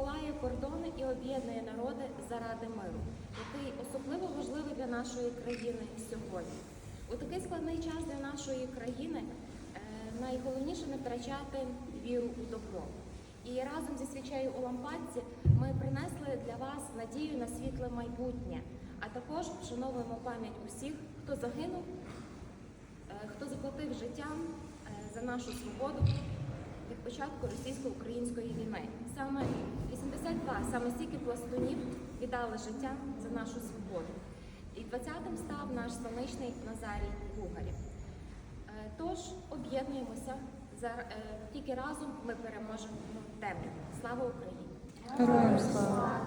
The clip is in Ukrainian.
долає кордони і об'єднує народи заради миру, який особливо важливий для нашої країни сьогодні. У такий складний час для нашої країни е, найголовніше не втрачати віру у добро. І разом зі свічею у лампадці ми принесли для вас надію на світле майбутнє, а також вшановуємо пам'ять усіх, хто загинув, е, хто заплатив життям е, за нашу свободу від початку російсько-української війни. Саме 82, саме стільки пластунів віддали життя за нашу свободу. І 20-м став наш станичний Назарій Бугарів. Е, Тож об'єднуємося е, тільки разом ми переможемо темряву. Слава Україні! Героям слава!